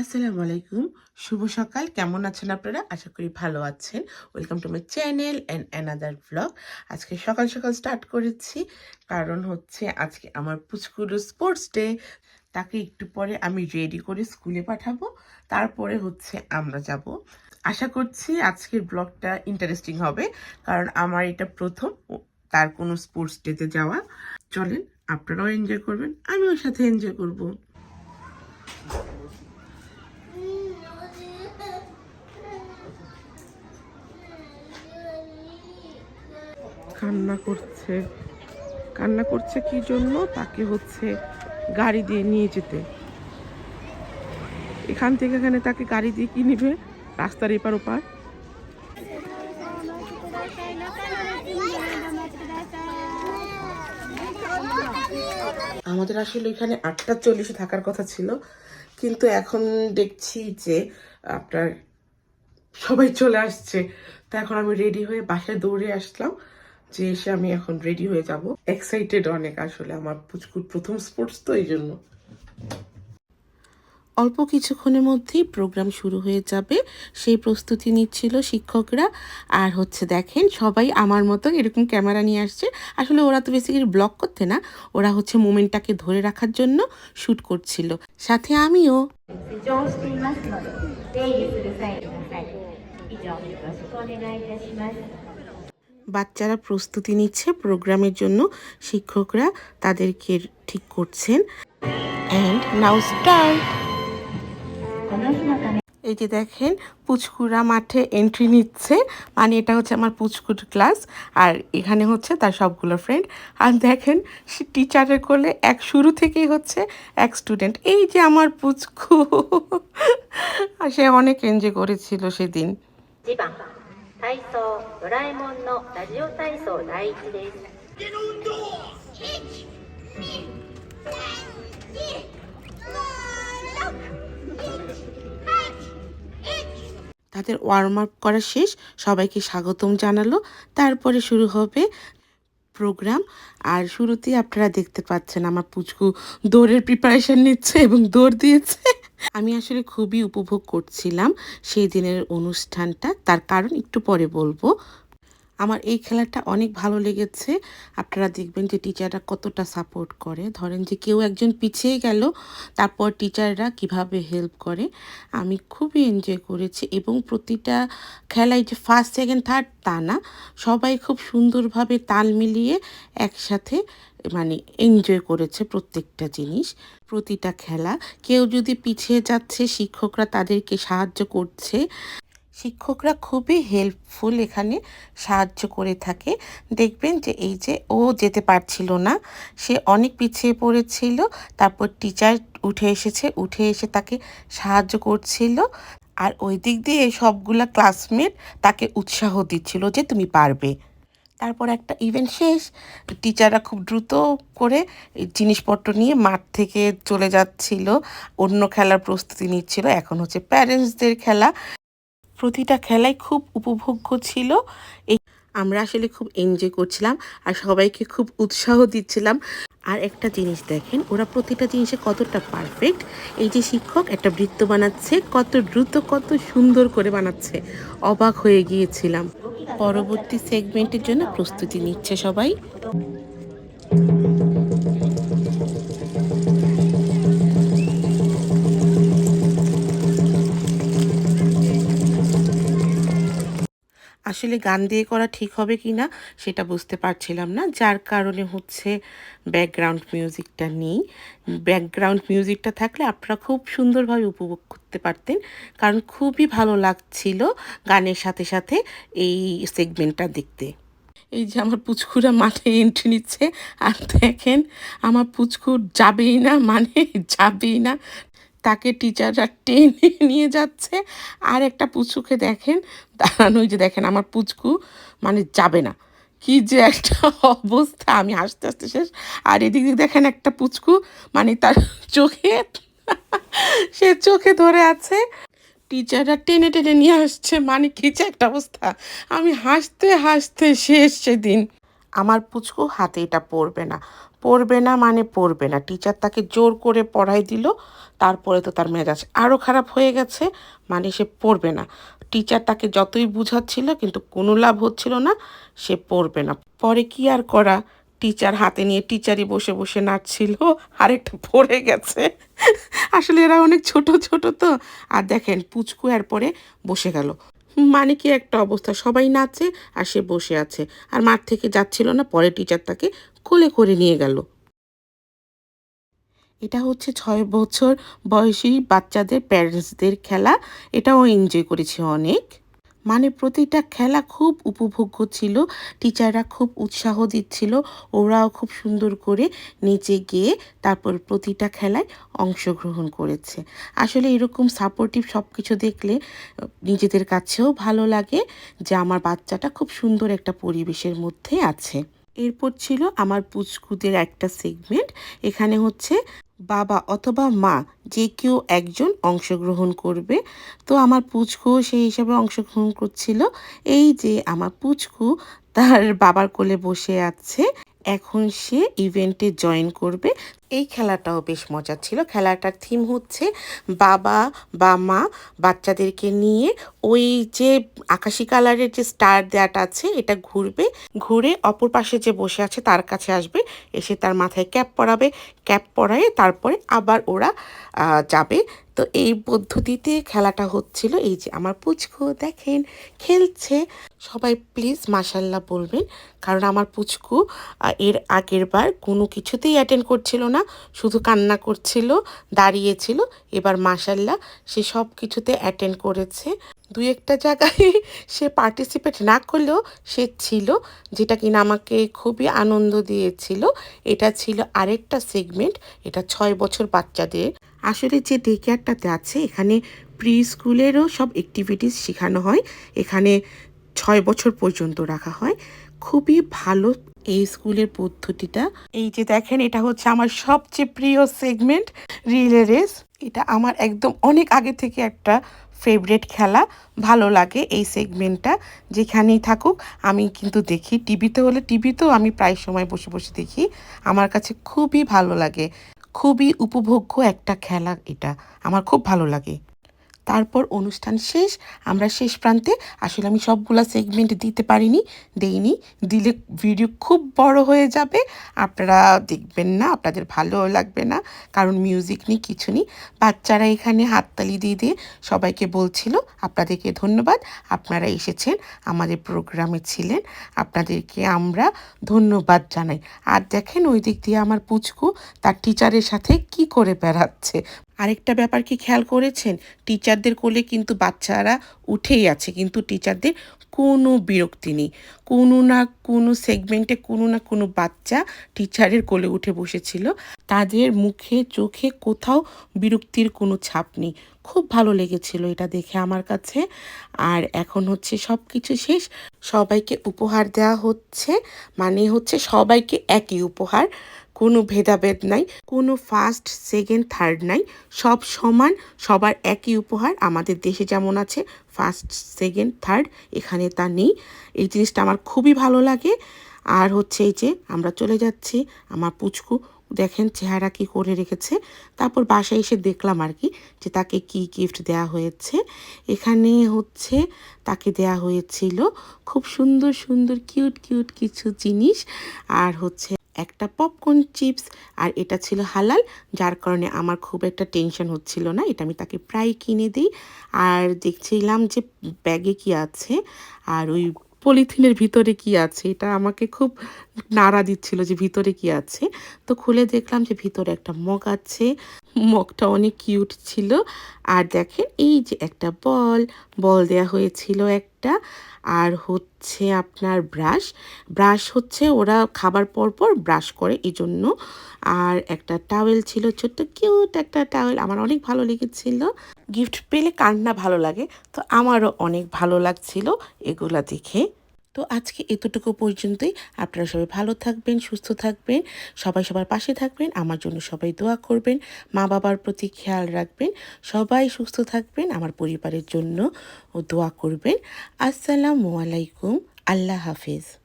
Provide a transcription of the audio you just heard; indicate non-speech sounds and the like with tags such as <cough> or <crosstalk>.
আসসালামু আলাইকুম। শুভ সকাল। কেমন আছেন আপনারা? আশা করি ভালো আছেন। Welcome to my channel and another blog আজকে সকাল সকাল স্টার্ট করেছি। কারণ হচ্ছে আজকে আমার পুচকুর স্পোর্টস ডে তাকে একটু পরে আমি রেডি করে স্কুলে পাঠাবো। তারপরে হচ্ছে আমরা যাব। আশা করছি আজকের ব্লগটা ইন্টারেস্টিং হবে। কারণ আমার এটা প্রথম তার কোনো স্পোর্টস ডেতে যাওয়া। চলেন, আপনারাও এনজয় করবেন, আমিও সাথে এনজয় করব। কান্না করছে। কান্না করছে কি জন্য? তাকে হচ্ছে গাড়ি দিয়ে নিয়ে যেতে। এখান থেকে এখানে তাকে গাড়ি দিয়ে কি নিবে? রাস্তার এপার ওপার। আমাদের আসলে এখানে আটটা চল্লিশে থাকার কথা ছিল। কিন্তু এখন দেখছি যে আপনার সবাই চলে আসছে। তো এখন আমি রেডি হয়ে বাসায় দৌড়ে আসলাম। যে এসে আমি এখন রেডি হয়ে যাব। এক্সাইটেড অনেক আসলে আমার পুচকুর প্রথম স্পোর্টস তো এই জন্য। অল্প কিছুক্ষণের মধ্যেই প্রোগ্রাম শুরু হয়ে যাবে। সেই প্রস্তুতি নিচ্ছিল শিক্ষকরা। আর হচ্ছে দেখেন সবাই আমার মতো এরকম ক্যামেরা নিয়ে আসছে। আসলে ওরা তো বেসিক্যালি ব্লগ করতে না ওরা হচ্ছে মোমেন্টটাকে ধরে রাখার জন্য শ্যুট করছিল। সাথে আমিও। বাচ্চারা প্রস্তুতি নিচ্ছে প্রোগ্রামের জন্য, শিক্ষকরা তাদেরকে ঠিক করছেন। এই যে দেখেন, পুচকুরা মাঠে এন্ট্রি নিচ্ছে। মানে এটা হচ্ছে আমার পুচকুর ক্লাস আর এখানে হচ্ছে তার সবগুলো ফ্রেন্ড আর দেখেন টিচারের কোলে এক শুরু থেকেই হচ্ছে এক স্টুডেন্ট এই যে আমার পুচকু। সে অনেক এনজয় করেছিল সেদিন। 体操ドラえもんのラジオ体操第一です তাদের ওয়ার্ম আপ করা শেষ সবাইকে স্বাগতম জানালো তারপরে শুরু হবে প্রোগ্রাম আর শুরুতেই আপনারা দেখতে পাচ্ছেন আমার পুচকু দৌড়ের প্রিপারেশন নিচ্ছে এবং দৌড় দিয়েছে আমি আসলে খুবই উপভোগ করছিলাম সেই দিনের অনুষ্ঠানটা। তার কারণ একটু পরে বলব। আমার এই খেলাটা অনেক ভালো লেগেছে। আপনারা দেখবেন যে টিচাররা কতটা সাপোর্ট করে। ধরেন যে কেউ একজন পিছিয়ে গেল, তারপর টিচাররা কীভাবে হেল্প করে? আমি খুবই এনজয় করেছি এবং প্রতিটা খেলায় যে ফার্স্ট সেকেন্ড থার্ড তা না, সবাই খুব সুন্দরভাবে তাল মিলিয়ে একসাথে মানে এনজয় করেছে প্রত্যেকটা জিনিস, প্রতিটা খেলা। কেউ যদি পিছিয়ে যাচ্ছে, শিক্ষকরা তাদেরকে সাহায্য করছে। শিক্ষকরা খুবই হেল্পফুল এখানে সাহায্য করে থাকে। দেখবেন যে এই যে ও যেতে পারছিল না, সে অনেক পিছিয়ে পড়েছিল, তারপর টিচার উঠে এসেছে, উঠে এসে তাকে সাহায্য করছিল আর ওই দিক দিয়ে সবগুলা ক্লাসমেট তাকে উৎসাহ দিচ্ছিল যে তুমি পারবে। তারপর একটা ইভেন্ট শেষ টিচাররা খুব দ্রুত করে জিনিসপত্র নিয়ে মাঠ থেকে চলে যাচ্ছিল, অন্য খেলার প্রস্তুতি নিচ্ছিল। এখন হচ্ছে প্যারেন্টসদের খেলা। প্রতিটা খেলাই খুব উপভোগ্য ছিল। এই আমরা আসলে খুব এনজয় করছিলাম আর সবাইকে খুব উৎসাহ দিচ্ছিলাম। আর একটা জিনিস দেখেন, ওরা প্রতিটা জিনিসে কতটা পারফেক্ট এই যে শিক্ষক একটা বৃত্ত বানাচ্ছে, কত দ্রুত, কত সুন্দর করে বানাচ্ছে। অবাক হয়ে গিয়েছিলাম। পরবর্তী সেগমেন্টের জন্য প্রস্তুতি নিচ্ছে সবাই। আসলে গান দিয়ে করা ঠিক হবে কি না সেটা বুঝতে পারছিলাম না। যার কারণে হচ্ছে ব্যাকগ্রাউন্ড মিউজিকটা নেই। ব্যাকগ্রাউন্ড মিউজিকটা থাকলে আপনারা খুব সুন্দরভাবে উপভোগ করতে পারতেন। কারণ খুবই ভালো লাগছিল গানের সাথে সাথে এই সেগমেন্টটা দেখতে। এই যে আমার পুচকুরা মাঠে এন্ট্রি নিচ্ছে। আর দেখেন, আমার পুচকু যাবেই না মানে যাবেই না। তাকে টিচাররা টেনে নিয়ে যাচ্ছে। আর একটা পুচকুকে দেখেন, দাঁড়ানো যে দেখেন আমার পুচকু মানে যাবে না। কি যে একটা অবস্থা, আমি হাসতে হাসতে শেষ। আর এদিক দিক দেখেন একটা পুচকু মানে তার চোখে, সে চোখে ধরে আছে। টিচাররা টেনে টেনে নিয়ে আসছে মানে কি যে একটা অবস্থা। আমি হাসতে হাসতে শেষ সেদিন। আমার পুচকু হাতে এটা পড়বে না। পড়বে না মানে পড়বে না। টিচার তাকে জোর করে পড়াই দিল, তারপরে তো তার মেজাজ আরও খারাপ হয়ে গেছে মানে সে পড়বে না। টিচার তাকে যতই বুঝাচ্ছিল, কিন্তু কোনো লাভ হচ্ছিল না, সে পড়বে না। পরে কি আর করা? টিচার হাতে নিয়ে টিচারই বসে বসে নাচছিল, আরেকটা পড়ে গেছে। আসলে এরা অনেক ছোট ছোট তো। আর দেখেন, পুচকু এর পরে বসে গেল। মানে কি একটা অবস্থা? সবাই নাচে আর সে বসে আছে। আর মাঠ থেকে যাচ্ছিল না, পরে টিচার তাকে কোলে করে নিয়ে গেল। এটা হচ্ছে ছয় বছর বয়সী বাচ্চাদের প্যারেন্টসদের খেলা। এটাও এনজয় করেছে অনেক। মানে প্রতিটা খেলা খুব উপভোগ্য ছিল। টিচাররা খুব উৎসাহ দিচ্ছিল। ওরাও খুব সুন্দর করে নিচে গিয়ে তারপর প্রতিটা খেলায় অংশগ্রহণ করেছে। আসলে এরকম সাপোর্টিভ সব কিছু দেখলে, নিজেদের কাছেও ভালো লাগে যে আমার বাচ্চাটা খুব সুন্দর একটা পরিবেশের মধ্যে আছে। এরপর ছিল আমার পুচকুদের একটা সেগমেন্ট এখানে হচ্ছে বাবা অথবা মা, যে কেউ একজন অংশগ্রহণ করবে। তো আমার পুচকু সেই হিসাবে অংশগ্রহণ করছিল। এই যে আমার পুচকু, তার বাবার কোলে বসে আছে। এখন সে ইভেন্টে জয়েন করবে। এই খেলাটাও বেশ মজার ছিল। খেলাটার থিম হচ্ছে বাবা বা মা বাচ্চাদেরকে নিয়ে ওই যে আকাশি কালারের যে স্টার দেয়াটা আছে, এটা ঘুরবে। ঘুরে অপর পাশে যে বসে আছে, তার কাছে আসবে। এসে তার মাথায় ক্যাপ পরাবে। ক্যাপ পরায়ে তারপরে আবার ওরা যাবে। তো এই পদ্ধতিতে খেলাটা হচ্ছিল এই যে আমার পুচকু, দেখেন, খেলছে। সবাই প্লিজ মাসাল্লাহ বলবেন, কারণ আমার পুচকু এর আগের বার কোনো কিছুতেই অ্যাটেন্ড করছিল না, শুধু কান্না করছিল, দাঁড়িয়েছিল। এবার মাসাল্লাহ সে সব কিছুতে অ্যাটেন্ড করেছে। দু একটা জায়গায় <laughs> সে পার্টিসিপেট না করলেও সে ছিল, যেটা কিনা আমাকে খুবই আনন্দ দিয়েছিল। এটা ছিল আরেকটা সেগমেন্ট এটা ছয় বছর বাচ্চাদের। আসলে যে ডে কেয়ারটাতে আছে, এখানে প্রি স্কুলেরও সব অ্যাক্টিভিটিস শেখানো হয়। এখানে ছয় বছর পর্যন্ত রাখা হয়। খুবই ভালো এই স্কুলের পদ্ধতিটা। এই যে দেখেন, এটা হচ্ছে আমার সবচেয়ে প্রিয় সেগমেন্ট রিলে রেস এটা আমার একদম অনেক আগে থেকে একটা ফেভারেট খেলা। ভালো লাগে এই সেগমেন্টটা যেখানেই থাকুক, আমি কিন্তু দেখি। টিভিতে হলে টিভিতেও আমি প্রায় সময় বসে বসে দেখি। আমার কাছে খুবই ভালো লাগে। খুবই উপভোগ্য একটা খেলা এটা। আমার খুব ভালো লাগে। তারপর অনুষ্ঠান শেষ, আমরা শেষ প্রান্তে, আসলে আমি সবগুলা সেগমেন্ট দিতে পারিনি, দেইনি। দিলে ভিডিও খুব বড় হয়ে যাবে, আপনারা দেখবেন না, আপনাদের ভালো লাগবে না, কারণ মিউজিক নেই, কিছু নেই। বাচ্চারা এখানে হাততালি দিয়ে দিয়ে সবাইকে বলছিল, আপনাদেরকে ধন্যবাদ, আপনারা এসেছেন, আমাদের প্রোগ্রামে ছিলেন, আপনাদেরকে আমরা ধন্যবাদ জানাই। আর দেখেন ওই দিক দিয়ে আমার পুচকু, তার টিচারের সাথে কি করে বেড়াচ্ছে? আরেকটা ব্যাপার কি খেয়াল করেছেন? টিচারদের কোলে কিন্তু বাচ্চারা উঠেই আছে, কিন্তু টিচারদের কোনো বিরক্তি নেই। কোনো না কোনো সেগমেন্টে কোনো না কোনো বাচ্চা টিচারের কোলে উঠে বসেছিল। তাদের মুখে, চোখে কোথাও বিরক্তির কোনো ছাপ নেই। খুব ভালো লেগেছিল এটা দেখে আমার কাছে। আর এখন হচ্ছে সব কিছু শেষ। সবাইকে উপহার দেওয়া হচ্ছে। মানে হচ্ছে সবাইকে একই উপহার। কোনো ভেদাভেদ নাই, কোনো ফার্স্ট সেকেন্ড থার্ড নাই। সব সমান, সবার একই উপহার। আমাদের দেশে যেমন আছে ফার্স্ট সেকেন্ড থার্ড এখানে তা নেই। এই জিনিসটা আমার খুবই ভালো লাগে। আর হচ্ছে এই যে আমরা চলে যাচ্ছি আমার পুচকু, দেখেন চেহারা কি করে রেখেছে। তারপর বাসায় এসে দেখলাম আর কি যে তাকে কি গিফট দেওয়া হয়েছে। এখানে হচ্ছে তাকে দেয়া হয়েছিল খুব সুন্দর সুন্দর কিউট কিউট কিছু জিনিস। আর হচ্ছে একটা পপকর্ন চিপস আর এটা ছিল হালাল, যার কারণে আমার খুব একটা টেনশন হচ্ছিল না, এটা আমি তাকে প্রায় কিনে দিই। আর দেখছিলাম যে ব্যাগে কি আছে, আর ওই পলিথিনের ভিতরে কি আছে, এটা আমাকে খুব নাড়া দিচ্ছিল যে ভিতরে কি আছে। তো খুলে দেখলাম যে ভিতরে একটা মগ আছে মগটা অনেক কিউট ছিল। আর দেখেন, এই যে একটা বল বল দেয়া হয়েছিল একটা। আর হচ্ছে আপনার ব্রাশ ব্রাশ হচ্ছে ওরা খাবার পর পর ব্রাশ করে এই জন্য আর একটা টাওয়েল ছিল, ছোট্ট কিউট একটা টাওয়েল আমার অনেক ভালো লেগেছিল। গিফট পেলে কান্না ভালো লাগে? তো আমারও অনেক ভালো লাগছিল এগুলা দেখে। তো আজকে এতটুকু পর্যন্তই। আপনারা সবাই ভালো থাকবেন, সুস্থ থাকবেন, সবাই সবার পাশে থাকবেন, আমার জন্য সবাই দোয়া করবেন, মা বাবার প্রতি খেয়াল রাখবেন, সবাই সুস্থ থাকবেন, আমার পরিবারের জন্য ও দোয়া করবেন। আসসালামু আলাইকুম, আল্লাহ হাফিজ।